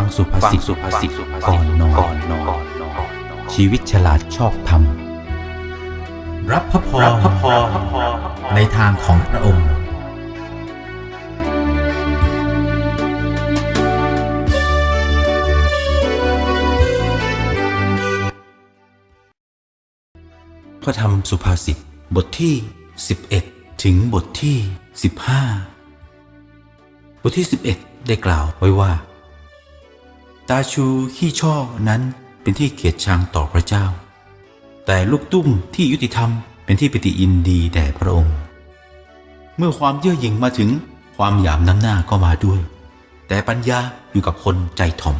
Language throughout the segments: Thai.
ฟังสุภาษิตสุภาษิตก่อนนอนก่อนนอนชีวิตฉลาดชอบธรรมรับพระพรรับพระพรในทางของพระองค์ พระธรรมสุภาษิตบทที่ 11 ถึงบทที่ 15 บทที่ 11 ได้กล่าวไว้ว่า ตาชูขี้ช่อนั้นเป็นที่เกียรติชังต่อพระเจ้า แต่ลูกตุ้มที่ยุติธรรมเป็นที่ปฏิอินดีแด่พระองค์ เมื่อความเย่อหยิ่งมาถึงความหยามน้ำหน้าก็มาด้วย แต่ปัญญาอยู่กับคนใจถ่อม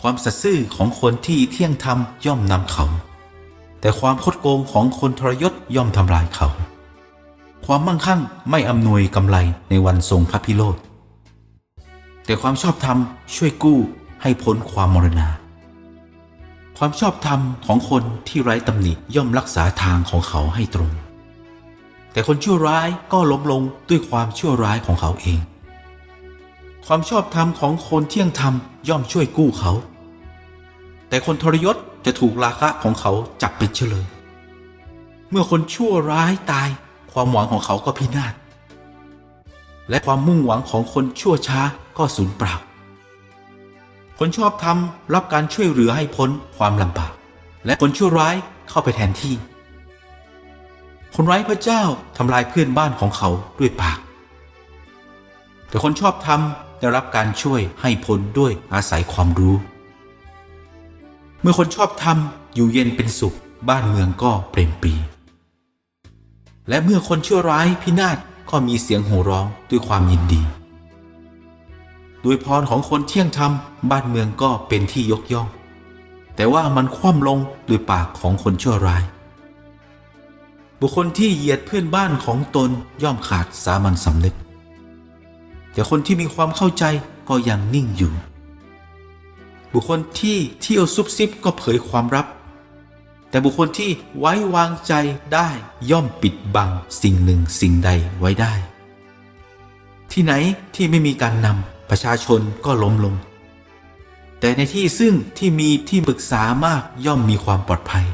ความสัตย์ซื่อของคนที่เที่ยงธรรมย่อมนำเขา แต่ความคดโกงของคนทรยศย่อมทำลายเขา ความมั่งคั่งไม่อำนวยกำไรในวันทรงพระพิโรธแต่ความชอบธรรมช่วยกู้ ให้พ้นความมรณา ความชอบธรรมของคนที่ไร้ตำหนิย่อมรักษาทางของเขาให้ตรง แต่คนชั่วร้ายก็ล้มลงด้วยความชั่วร้ายของเขาเอง ความชอบธรรมของคนเที่ยงธรรมย่อมช่วยกู้เขา แต่คนทรยศจะถูกราคะของเขาจับเป็นเฉลย เมื่อคนชั่วร้ายตาย ความหวังของเขาก็พินาศและความมุ่งหวังของคนชั่วช้าก็สูญเปล่า คนชอบธรรมรับการช่วยเหลือให้พ้นความลำบาก และคนชั่วร้ายเข้าไปแทนที่ คนร้ายพระเจ้าทำลายเพื่อนบ้านของเขาด้วยปาก แต่คนชอบธรรมได้รับการช่วยให้พ้นด้วยอาศัยความรู้ เมื่อคนชอบธรรมอยู่เย็นเป็นสุข บ้านเมืองก็เปรมปรีและเมื่อคนชั่วร้ายพินาศก็มีเสียงโห่ร้องด้วยความยินดี ด้วยพรของคนเที่ยงธรรมบ้านเมืองก็เป็นที่ยกย่อง แต่ว่ามันคว่ำลงด้วยปากของคนชั่วร้าย บุคคลที่เหยียดเพื่อนบ้านของตนย่อมขาดสามัญสำนึก แต่คนที่มีความเข้าใจก็ยังนิ่งอยู่ บุคคลที่เที่ยวซุบซิบก็เผยความลับ แต่บุคคลที่ไว้วางใจได้ย่อมปิดบังสิ่งหนึ่งสิ่งใดไว้ได้ ที่ไหนที่ไม่มีการนำ ประชาชนก็ล้มลง แต่ในที่ซึ่งที่มีที่ปรึกษามากย่อมมีความปลอดภัย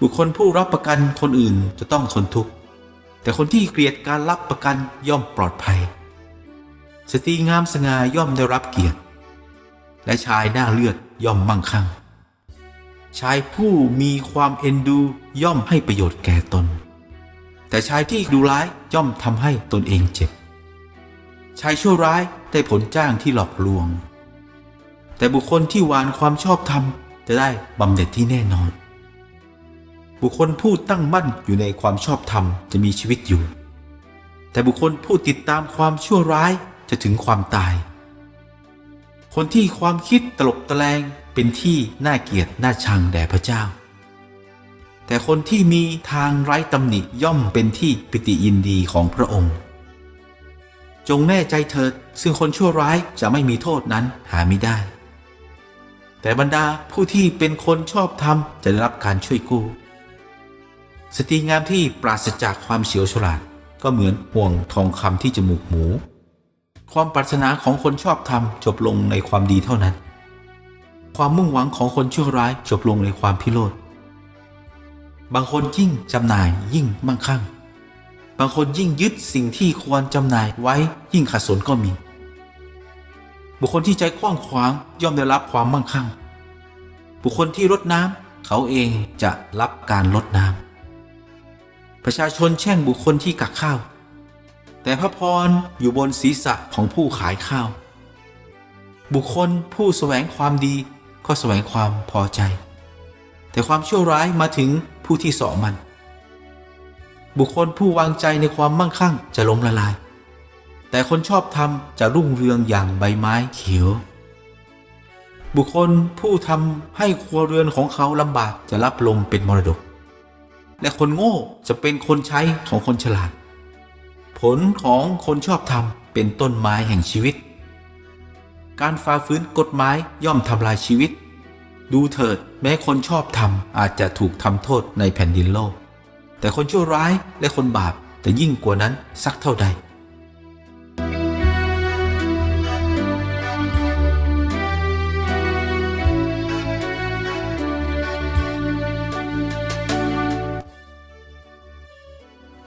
บุคคลผู้รับประกันคนอื่นจะต้องทนทุกข์แต่คนที่เกลียดการรับประกันย่อมปลอดภัย สตรีงามสง่าย่อมได้รับเกียรติ และชายหน้าเลือดย่อมมั่งคั่ง ชายผู้มีความเอ็นดูย่อมให้ประโยชน์แก่ตน แต่ชายที่ดูร้ายย่อมทำให้ตนเองเจ็บ ชายชั่วร้ายได้ผลจ้างที่หลอกลวง แต่บุคคลที่หวานความชอบธรรมจะได้บำเหน็จที่แน่นอน บุคคลผู้ตั้งมั่นอยู่ในความชอบธรรมจะมีชีวิตอยู่ แต่บุคคลผู้ติดตามความชั่วร้ายจะถึงความตาย คนที่ความคิดตลบตะแลงเป็นที่น่าเกลียดน่าชังแด่พระเจ้า แต่คนที่มีทางไร้ตำหนิย่อมเป็นที่ปิติยินดีของพระองค์ จงแน่ใจเถิด ซึ่งคนชั่วร้ายจะไม่มีโทษนั้นหาไม่ได้ แต่บรรดาผู้ที่เป็นคนชอบธรรมจะได้รับการช่วยกู้ สตรีงามที่ปราศจากความเฉียวฉลาดก็เหมือนห่วงทองคำที่จมูกหมู ความปรารถนาของคนชอบธรรมจบลงในความดีเท่านั้น ความมุ่งหวังของคนชั่วร้ายจบลงในความพิโรธบางคนยิ่งจำหน่ายยิ่งมั่งคั่ง บางคนยิ่งยึดสิ่งที่ควรจำหน่ายไว้ยิ่งขัดสนก็มี บุคคลที่ใจกว้างขวางย่อมได้รับความมั่งคั่ง บุคคลที่รดน้ำเขาเองจะรับการลดน้ำประชาชนแช่งบุคคลที่กักข้าว แต่พระพรอยู่บนศีรษะของผู้ขายข้าว บุคคลผู้แสวงความดีก็แสวงความพอใจ แต่ความชั่วร้ายมาถึงผู้ที่สอมัน บุคคลผู้วางใจในความมั่งคั่งจะล้มละลาย แต่คนชอบธรรมจะรุ่งเรืองอย่างใบไม้เขียว บุคคลผู้ทำให้ครัวเรือนของเขาลำบากจะรับลมเป็นมรดก และคนโง่จะเป็นคนใช้ของคนฉลาด ผลของคนชอบธรรมเป็นต้นไม้แห่งชีวิต การฝ่าฝืนกฎหมายย่อมทำลายชีวิต ดูเถิดแม้คนชอบธรรมอาจจะถูกทำโทษในแผ่นดินโลก แต่คนชั่วร้ายและคนบาปจะยิ่งกว่านั้นสักเท่าใด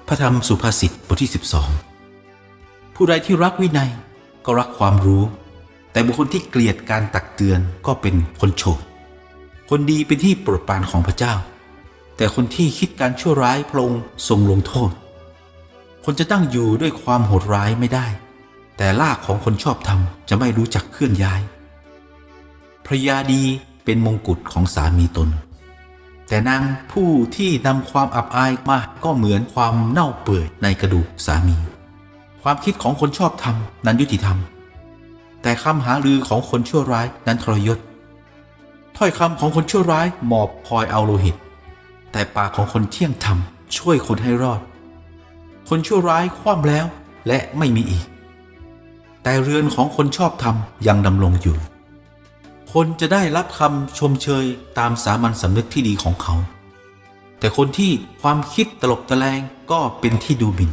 พระธรรมสุภาษิตบทที่ 12 ผู้ใดที่รักวินัยก็รักความรู้ แต่บุคคลที่เกลียดการตักเตือนก็เป็นคนโฉดคนดีเป็นที่โปรดปรานของพระเจ้า แต่คนที่คิดการชั่วร้ายพระองค์ทรงลงโทษ คนจะตั้งอยู่ด้วยความโหดร้ายไม่ได้ แต่ลากของคนชอบธรรมจะไม่รู้จักเคลื่อนย้ายภรยาดีเป็นมงกุฎของสามีตน แต่นางผู้ที่นำความอับอายมาก็เหมือนความเน่าเปื่อยในกระดูกสามี ความคิดของคนชอบธรรมนั้นยุติธรรม แต่คำหาลือของคนชั่วร้ายนั้นทรยศถ้อยคำของคนชั่วร้ายหมอบคอยเอาโลหิต แต่ปากของคนเที่ยงธรรมช่วยคนให้รอด คนชั่วร้ายคว่ำแล้วและไม่มีอีก แต่เรือนของคนชอบธรรมยังดำรงอยู่ คนจะได้รับคำชมเชยตามสามัญสำนึกที่ดีของเขา แต่คนที่ความคิดตลบตะแลงก็เป็นที่ดูหมิ่น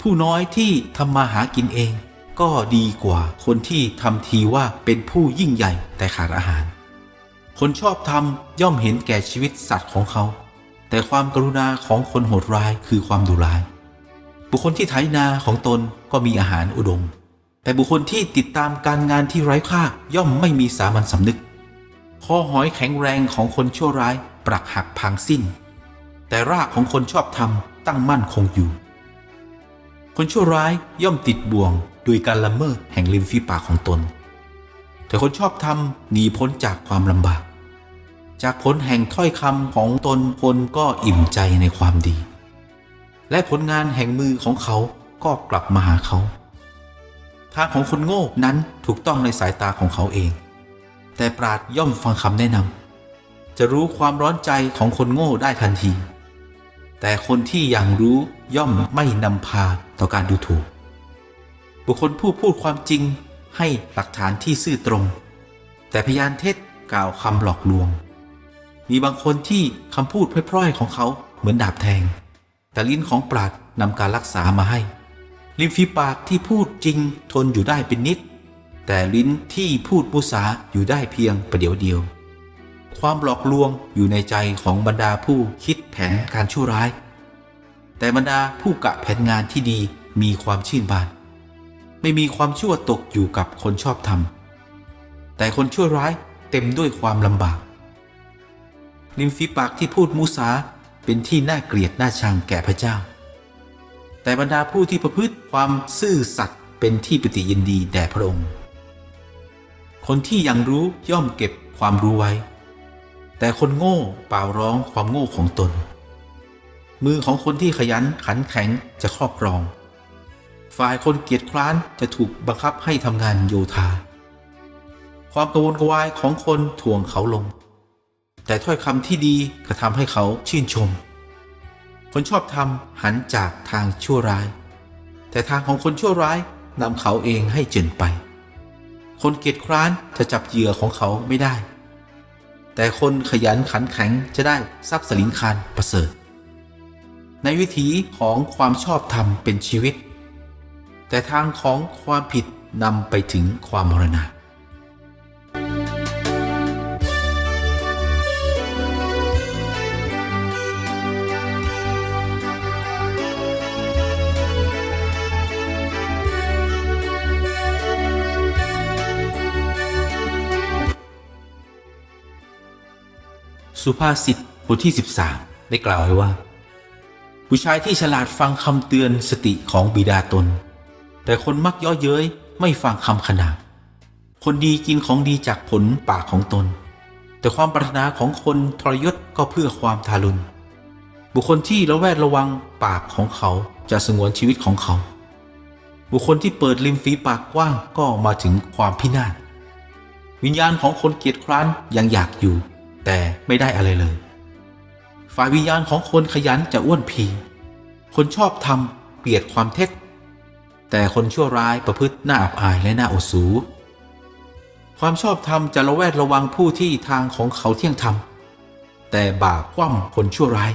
ผู้น้อยที่ทำมาหากินเองก็ดีกว่าคนที่ทำทีว่าเป็นผู้ยิ่งใหญ่แต่ขาดอาหาร คนชอบทำย่อมเห็นแก่ชีวิตสัตว์ของเขา แต่ความกรุณาของคนโหดร้ายคือความดุร้าย บุคคลที่ไถนาของตนก็มีอาหารอุดม แต่บุคคลที่ติดตามการงานที่ไร้ค่าย่อมไม่มีสามัญสำนึกคอหอยแข็งแรงของคนชั่วร้ายปรักหักพังสิ้น แต่รากของคนชอบธรรมตั้งมั่นคงอยู่ คนชั่วร้ายย่อมติดบ่วงโดยการละเมิดแห่งริมฝีปากของตน แต่คนชอบธรรมหนีพ้นจากความลำบาก จากผลแห่งถ้อยคำของตนคนก็อิ่มใจในความดี และผลงานแห่งมือของเขาก็กลับมาหาเขา ทางของคนโง่นั้นถูกต้องในสายตาของเขาเอง แต่ปราดย่อมฟังคำแนะนำจะรู้ความร้อนใจของคนโง่ได้ทันที แต่คนที่อย่างรู้ย่อมไม่นำพาต่อการดูถูก บุคคลผู้พูดความจริง ให้หลักฐานที่ซื่อตรง แต่พยานเท็จกล่าวคำหลอกลวง มีบางคนที่คำพูดพร่อยๆของเขาเหมือนดาบแทง แต่ลิ้นของปราดนำการรักษามาให้ริมฝีปากที่พูดจริงทนอยู่ได้เป็นนิด แต่ลิ้นที่พูดมุสาอยู่ได้เพียงประเดี๋ยวเดียว ความหลอกลวงอยู่ในใจของบรรดาผู้คิดแผนการชั่วร้าย แต่บรรดาผู้กะแผนงานที่ดีมีความชื่นบาน ไม่มีความชั่วตกอยู่กับคนชอบธรรม แต่คนชั่วร้ายเต็มด้วยความลำบากริมฝีปากที่พูดมุสาเป็นที่น่าเกลียดน่าชังแก่พระเจ้า แต่บรรดาผู้ที่ประพฤติความซื่อสัตย์เป็นที่ปิติยินดีแด่พระองค์ คนที่ยังรู้ย่อมเก็บความรู้ไว้ แต่คนโง่เปล่าร้องความโง่ของตน มือของคนที่ขยันขันแข็งจะครอบครอง ฝ่ายคนเกียจคร้านจะถูกบังคับให้ทำงานโยธา ความกังวลกระวายของคนถ่วงเขาลง แต่ถ้อยคำที่ดีกระทำให้เขาชื่นชม คนชอบทำหันจากทางชั่วร้าย แต่ทางของคนชั่วร้ายนำเขาเองให้เจินไป คนเกียจคร้านจะจับเหยื่อของเขาไม่ได้ แต่คนขยันขันแข็งจะได้ทรัพย์สลิงคารประเสริฐ ในวิถีของความชอบธรรมเป็นชีวิต แต่ทางของความผิดนำไปถึงความมรณะสุภาษิตบทที่ 13 ได้กล่าวไว้ว่า ผู้ชายที่ฉลาดฟังคำเตือนสติของบิดาตน แต่คนมักย่อเย้ยไม่ฟังคำขนาด คนดีกินของดีจากผลปากของตน แต่ความปรารถนาของคนทรยศก็เพื่อความทารุณ บุคคลที่ระแวดระวังปากของเขาจะสงวนชีวิตของเขา บุคคลที่เปิดริมฝีปากกว้างก็มาถึงความพินาศ วิญญาณของคนเกียจคร้านยังอยากอยู่ แต่ไม่ได้อะไรเลย ฝ่ายวิญญาณของคนขยันจะอ้วนพี คนชอบทำเกลียดความเท็จ แต่คนชั่วร้ายประพฤติหน้าอับอายและหน้าอดสูความชอบธรรมจะระแวดระวังผู้ที่ทางของเขาเที่ยงธรรม แต่บาปคว่ำคนชั่วร้าย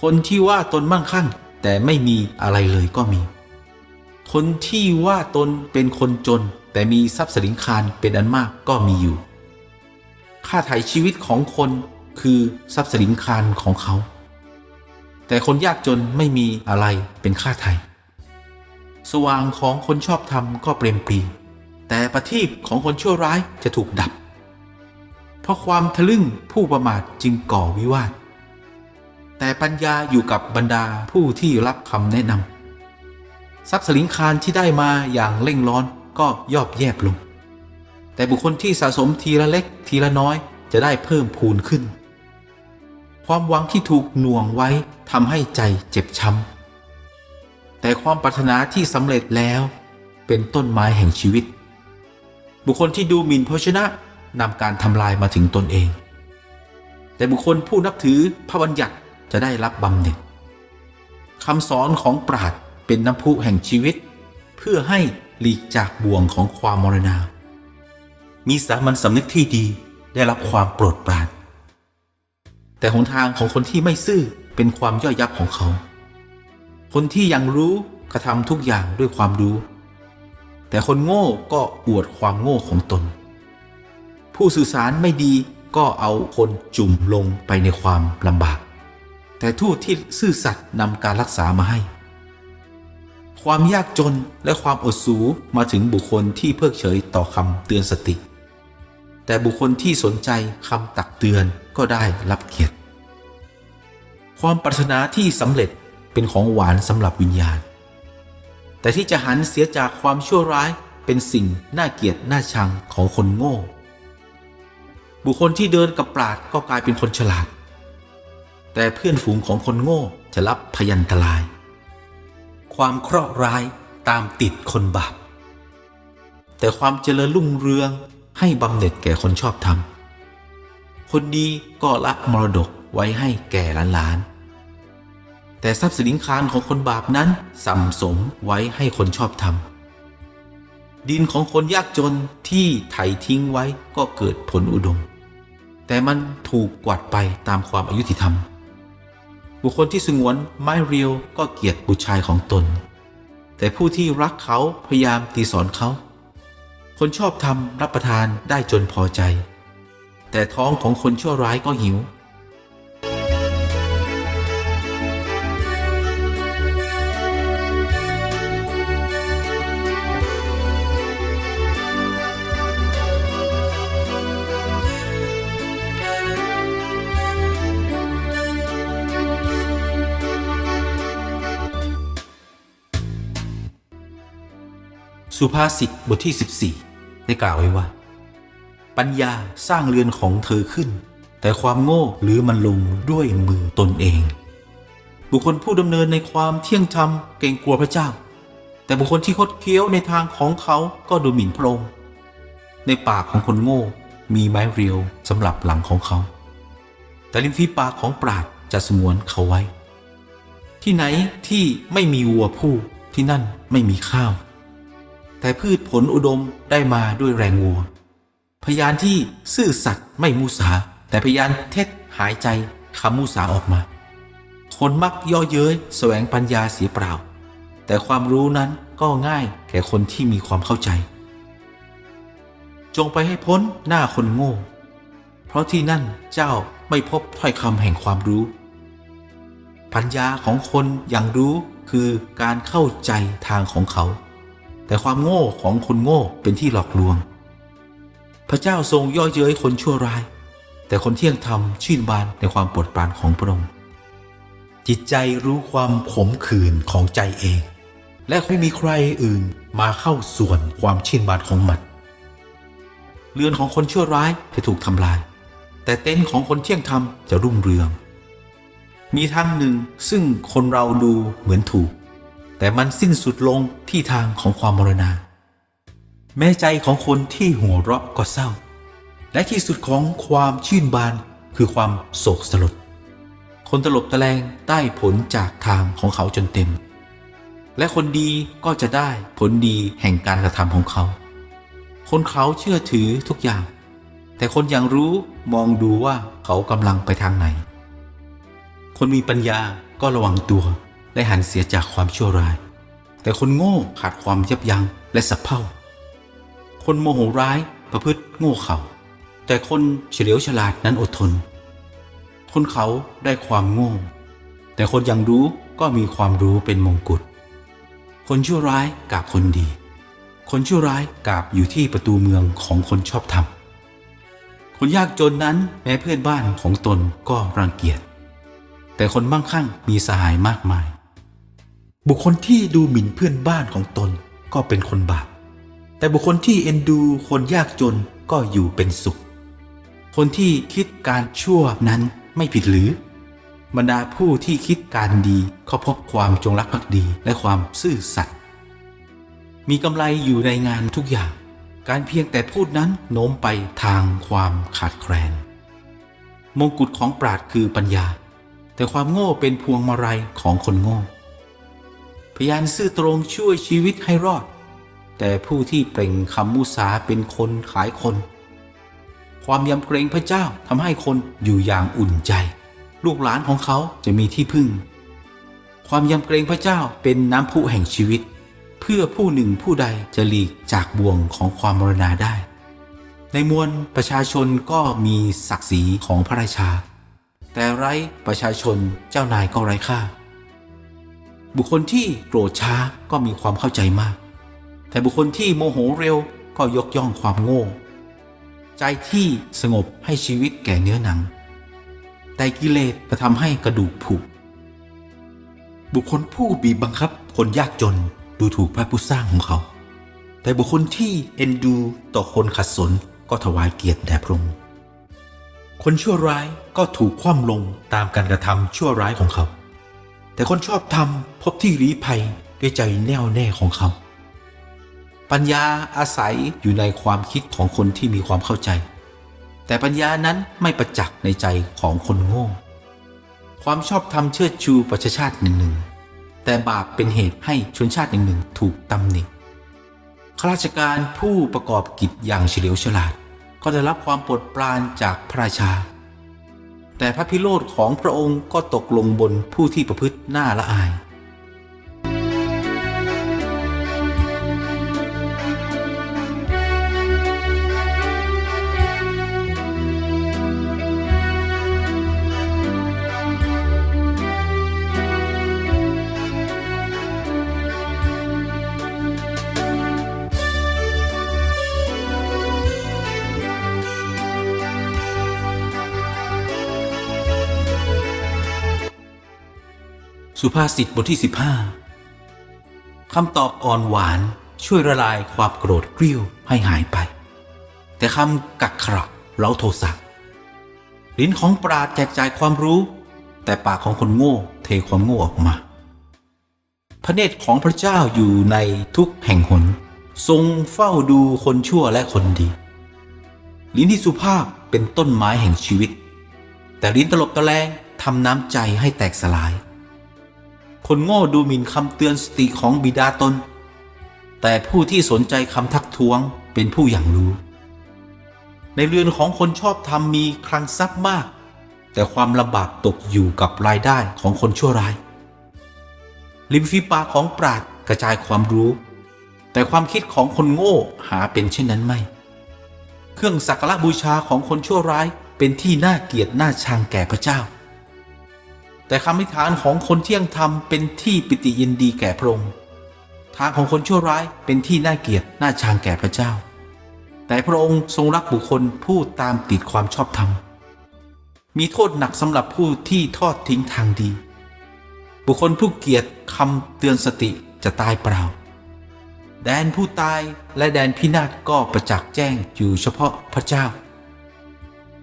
คนที่ว่าตนมั่งคั่ง แต่ไม่มีอะไรเลยก็มี คนที่ว่าตนเป็นคนจน แต่มีทรัพย์สินคารเป็นอันมากก็มีอยู่ ค่าไถ่ชีวิตของคนคือทรัพย์สินคารของเขา แต่คนยากจนไม่มีอะไรเป็นค่าไทย สว่างของคนชอบธรรมก็เปรมปรีแต่ประทีปของคนชั่วร้ายจะถูกดับ เพราะความทะลึ่งผู้ประมาทจึงก่อวิวาท แต่ปัญญาอยู่กับบรรดาผู้ที่รับคำแนะนำทรัพย์สลิงคารที่ได้มาอย่างเร่งร้อนก็ย่อบแยบลง แต่บุคคลที่สะสมทีละเล็กทีละน้อยจะได้เพิ่มพูนขึ้น ความหวังที่ถูกหน่วงไว้ทำให้ใจเจ็บช้ำ แต่ความปรารถนาที่สำเร็จแล้ว เป็นต้นไม้แห่งชีวิต บุคคลที่ดูหมิ่นพระชนะนำการทำลายมาถึงตนเอง แต่บุคคลผู้นับถือพระบัญญัติจะได้รับบำเหน็จคำสอนของปราดเป็นน้ำพุแห่งชีวิต เพื่อให้หลีกจากบ่วงของความมรณา มีสามัญสำนึกที่ดีได้รับความโปรดปรานแต่หนทางของคนที่ไม่ซื่อเป็นความย่อยยับของเขา คนที่ยังรู้กระทำทุกอย่างด้วยความรู้ แต่คนโง่ก็อวดความโง่ของตน ผู้สื่อสารไม่ดีก็เอาคนจุ่มลงไปในความลำบาก แต่ทูตที่ซื่อสัตย์นำการรักษามาให้ ความยากจนและความอดสูมาถึงบุคคลที่เพิกเฉยต่อคำเตือนสติ แต่บุคคลที่สนใจคำตักเตือนก็ได้รับเกียรติ ความปรารถนาที่สำเร็จ เป็นของหวานสำหรับวิญญาณ แต่ที่จะหันเสียจากความชั่วร้ายเป็นสิ่งน่าเกลียดน่าชังของคนโง่ บุคคลที่เดินกับปราดก็กลายเป็นคนฉลาด แต่เพื่อนฝูงของคนโง่จะรับพยันตราย ความเคราะห์ร้ายตามติดคนบาปแต่ความเจริญรุ่งเรืองให้บำเหน็จแก่คนชอบธรรม คนดีก็ละมรดกไว้ให้แก่หลานๆ แต่ทรัพย์สินคารของคนบาปนั้นสัมสมไว้ให้คนชอบธรรมดินของคนยากจนที่ไถทิ้งไว้ก็เกิดผลอุดม แต่มันถูกกวาดไปตามความอายุติธรรม บุคคลที่สงวนไม้เรียวก็เกลียดบุตรชายของตน แต่ผู้ที่รักเขาพยายามตีสอนเขา คนชอบทำรับประทานได้จนพอใจ แต่ท้องของคนชั่วร้ายก็หิว สุภาษิตบทที่ 14 ได้กล่าวไว้ว่า ปัญญาสร้างเรือนของเธอขึ้น แต่ความโง่หรือมันลงด้วยมือตนเอง บุคคลผู้ดำเนินในความเที่ยงธรรมเกรงกลัวพระเจ้า แต่บุคคลที่คดเคี้ยวในทางของเขาก็ดูหมิ่นพระองค์ในปากของคนโง่มีไม้เรียวสำหรับหลังของเขา แต่ริมฝีปากของปราดจะสงวนเขาไว้ ที่ไหนที่ไม่มีวัวผู้ที่นั่นไม่มีข้าว แต่พืชผลอุดมได้มาด้วยแรงวัว พยานที่ซื่อสัตย์ไม่มุสา แต่พยานเท็จหายใจคำมุสาออกมา คนมักย่อเย้ยแสวงปัญญาเสียเปล่า แต่ความรู้นั้นก็ง่ายแก่คนที่มีความเข้าใจ จงไปให้พ้นหน้าคนโง่ เพราะที่นั่นเจ้าไม่พบถ้อยคำแห่งความรู้ ปัญญาของคนอย่างรู้คือการเข้าใจทางของเขา แต่ความโง่ของคนโง่เป็นที่หลอกลวง พระเจ้าทรงย่อเย้ยคนชั่วร้าย แต่คนเที่ยงธรรมชื่นบานในความปรดปรานของพระองค์จิตใจรู้ความขมขื่นของใจเอง และไม่มีใครอื่นมาเข้าส่วนความชื่นบานของมันเรือนของคนชั่วร้ายจะถูกทำลาย แต่เต็นท์ของคนเที่ยงธรรมจะรุ่งเรือง มีทางหนึ่งซึ่งคนเราดูเหมือนถูก แต่มันสิ้นสุดลงที่ทางของความมรณา แม้ใจของคนที่หัวเราะก็เศร้า และที่สุดของความชื่นบานคือความโศกสลด คนตลบตะแลงได้ผลจากทางของเขาจนเต็ม และคนดีก็จะได้ผลดีแห่งการกระทำของเขา คนเขาเชื่อถือทุกอย่าง แต่คนอย่างรู้มองดูว่าเขากำลังไปทางไหน คนมีปัญญาก็ระวังตัว และหันเสียจากความชั่วร้าย แต่คนโง่ขาดความยับยั้งและสับเพร่าคนโมโหร้ายประพฤติโง่เขาแต่คนเฉลียวฉลาดนั้นอดทน คนเขาได้ความโง่ แต่คนยังรู้ก็มีความรู้เป็นมงกุฎคนชั่วร้ายกับคนดี คนชั่วร้ายกับอยู่ที่ประตูเมืองของคนชอบธรรมคนยากจนนั้นแม้เพื่อนบ้านของตนก็รังเกียจ แต่คนมั่งคั่งมีสหายมากมาย บุคคลที่ดูหมิ่นเพื่อนบ้านของตนก็เป็นคนบาป แต่บุคคลที่เอ็นดูคนยากจนก็อยู่เป็นสุข คนที่คิดการชั่วนั้นไม่ผิดหรือ บรรดาผู้ที่คิดการดีเขาพบความจงรักภักดีและความซื่อสัตย์ มีกำไรอยู่ในงานทุกอย่าง การเพียงแต่พูดนั้นโน้มไปทางความขาดแคลน มงกุฎของปราดคือปัญญา แต่ความโง่เป็นพวงมาลัยของคนโง่ พยานซื่อตรงช่วยชีวิตให้รอด แต่ผู้ที่เปล่งคำมุสาเป็นคนขายคน ความยำเกรงพระเจ้าทำให้คนอยู่อย่างอุ่นใจ ลูกหลานของเขาจะมีที่พึ่ง ความยำเกรงพระเจ้าเป็นน้ำพุแห่งชีวิต เพื่อผู้หนึ่งผู้ใดจะหลีกจากบ่วงของความมรณาได้ ในมวลประชาชนก็มีศักดิ์ศรีของพระราชา แต่ไร้ประชาชนเจ้านายก็ไร้ค่า บุคคลที่โกรธช้าก็มีความเข้าใจมาก แต่บุคคลที่โมโหเร็วก็ยกย่องความโง่ ใจที่สงบให้ชีวิตแก่เนื้อหนัง แต่กิเลสจะทำให้กระดูกผุบุคคลผู้บีบบังคับคนยากจนดูถูกพระผู้สร้างของเขา แต่บุคคลที่เอ็นดูต่อคนขัดสนก็ถวายเกียรติแด่พระองค์คนชั่วร้ายก็ถูกคว่ำลงตามการกระทำชั่วร้ายของเขา แต่คนชอบธรรมพบที่รีภัยด้วยใจแน่วแน่ของเขา ปัญญาอาศัยอยู่ในความคิดของคนที่มีความเข้าใจ แต่ปัญญานั้นไม่ประจักษ์ในใจของคนโง่ ความชอบธรรมเชิดชูประชาชาติหนึ่งหนึ่งแต่บาปเป็นเหตุให้ชนชาติหนึ่งหนึ่งถูกตำหนิข้าราชการผู้ประกอบกิจอย่างเฉลียวฉลาด ก็ได้รับความโปรดปรานจากพระราชา แต่พระพิโรธของพระองค์ก็ตกลงบนผู้ที่ประพฤติหน้าละอาย สุภาษิตบทที่ 15 คำตอบอ่อนหวานช่วยละลายความโกรธเกริ้วให้หายไป แต่คำกักขระเล้าโทสะลิ้นของปราดแจกจ่ายความรู้ แต่ปากของคนโง่เทความโง่ออกมา พระเนตรของพระเจ้าอยู่ในทุกแห่งหน ทรงเฝ้าดูคนชั่วและคนดี ลิ้นที่สุภาพเป็นต้นไม้แห่งชีวิต แต่ลิ้นตลบตะแลงทำน้ำใจให้แตกสลาย คนโง่ดูหมิ่นคำเตือนสติของบิดาตน แต่ผู้ที่สนใจคำทักท้วงเป็นผู้อย่างรู้ ในเรือนของคนชอบธรรมมีคลังทรัพย์มาก แต่ความลำบากตกอยู่กับรายได้ของคนชั่วร้าย ริมฝีปากของปราดกระจายความรู้ แต่ความคิดของคนโง่หาเป็นเช่นนั้นไม่ เครื่องสักการะบูชาของคนชั่วร้ายเป็นที่น่าเกลียดน่าชังแก่พระเจ้า แต่คำอธิษฐานของคนเที่ยงธรรมเป็นที่ปิติยินดีแก่พระองค์ทางของคนชั่วร้ายเป็นที่น่าเกลียดน่าชังแก่พระเจ้า แต่พระองค์ทรงรักบุคคลผู้ตามติดความชอบธรรม มีโทษหนักสำหรับผู้ที่ทอดทิ้งทางดี บุคคลผู้เกียจคำเตือนสติจะตายเปล่า แดนผู้ตายและแดนพินาศก็ประจักษ์แจ้งอยู่เฉพาะพระเจ้า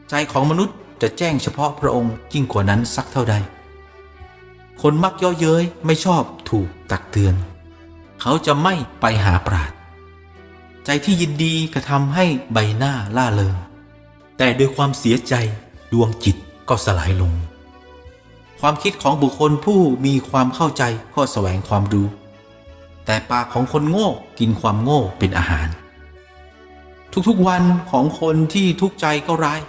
ใจของมนุษย์จะแจ้งเฉพาะพระองค์ยิ่งกว่านั้นสักเท่าใด คนมักย่อเย้ยไม่ชอบถูกตักเตือน เขาจะไม่ไปหาปราด ใจที่ยินดีกระทำให้ใบหน้าล่าเริง แต่ด้วยความเสียใจดวงจิตก็สลายลง ความคิดของบุคคลผู้มีความเข้าใจก็แสวงความรู้ แต่ปากของคนโง่กินความโง่เป็นอาหาร ทุกๆวันของคนที่ทุกข์ใจก็ร้าย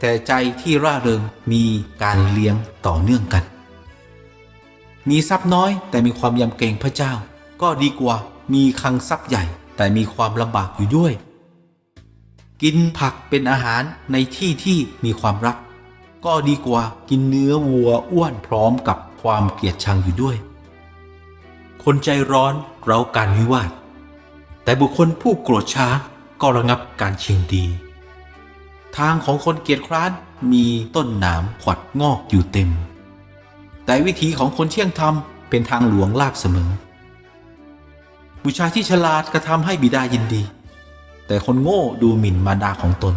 แต่ใจที่ร่าเริงมีการเลี้ยงต่อเนื่องกัน มีทรัพย์น้อย แต่มีความยำเกรงพระเจ้า ก็ดีกว่ามีคลังทรัพย์ใหญ่ แต่มีความลำบากอยู่ด้วย กินผักเป็นอาหารในที่ที่มีความรัก ก็ดีกว่ากินเนื้อวัวอ้วนพร้อมกับความเกลียดชังอยู่ด้วย คนใจร้อนเราการวิวาท แต่บุคคลผู้โกรธช้าก็ระงับการชิงดี ทางของคนเกียจคร้านมีต้นหนามขวัดงอกอยู่เต็ม แต่วิธีของคนเที่ยงธรรมเป็นทางหลวงลาบเสมอ บุชาที่ฉลาดกระทำให้บิดายินดี แต่คนโง่ดูหมิ่นมารดาของตน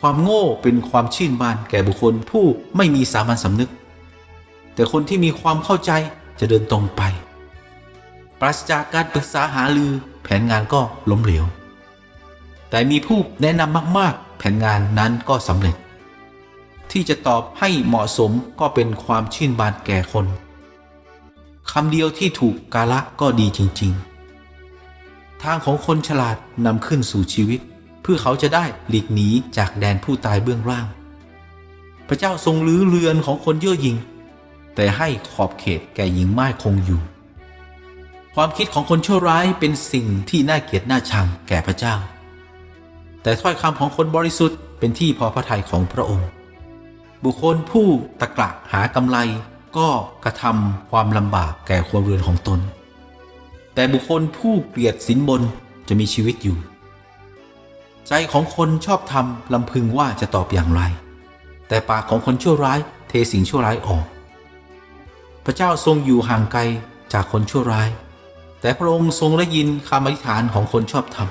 ความโง่เป็นความชื่นบานแก่บุคคลผู้ไม่มีสามัญสำนึก แต่คนที่มีความเข้าใจจะเดินตรงไป ปราศจากการปรึกษาหารือแผนงานก็ล้มเหลว แต่มีผู้แนะนำมากๆ แผนงานนั้นก็สำเร็จ ที่จะตอบให้เหมาะสมก็เป็นความชื่นบานแก่คนคำเดียวที่ถูกกาละก็ดีจริง ๆ ทางของคนฉลาดนำขึ้นสู่ชีวิต เพื่อเขาจะได้หลีกหนีจากแดนผู้ตายเบื้องล่าง พระเจ้าทรงลื้อเรือนของคนเย่อหยิ่งแต่ให้ขอบเขตแก่หญิงไม้คงอยู่ ความคิดของคนชั่วร้ายเป็นสิ่งที่น่าเกลียดน่าชังแก่พระเจ้า แต่ถ้อยคำของคนบริสุทธิ์เป็นที่พอพระทัยของพระองค์ บุคคลผู้ตะกละหากำไร ก็กระทำความลำบากแก่ครัวเรือนของตน แต่บุคคลผู้เกลียดสินบนจะมีชีวิตอยู่ ใจของคนชอบทำลำพึงว่าจะตอบอย่างไร แต่ปากของคนชั่วร้ายเทสิ่งชั่วร้ายออก พระเจ้าทรงอยู่ห่างไกลจากคนชั่วร้าย แต่พระองค์ทรงได้ยินคำอธิษฐานของคนชอบธรรม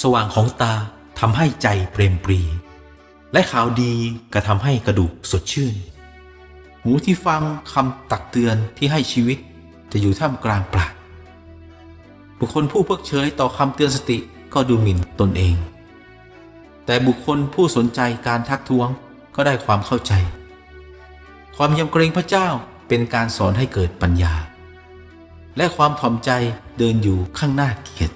สว่างของตาทำให้ใจเปรมปรี และข่าวดีกระทำให้กระดูกสดชื่น หูที่ฟังคำตักเตือนที่ให้ชีวิตจะอยู่ท่ามกลางปราดบุคคลผู้เพิกเฉยต่อคำเตือนสติก็ดูหมิ่นตนเอง แต่บุคคลผู้สนใจการทักท้วงก็ได้ความเข้าใจ ความยำเกรงพระเจ้าเป็นการสอนให้เกิดปัญญา และความถ่อมใจเดินอยู่ข้างหน้าเกียรติ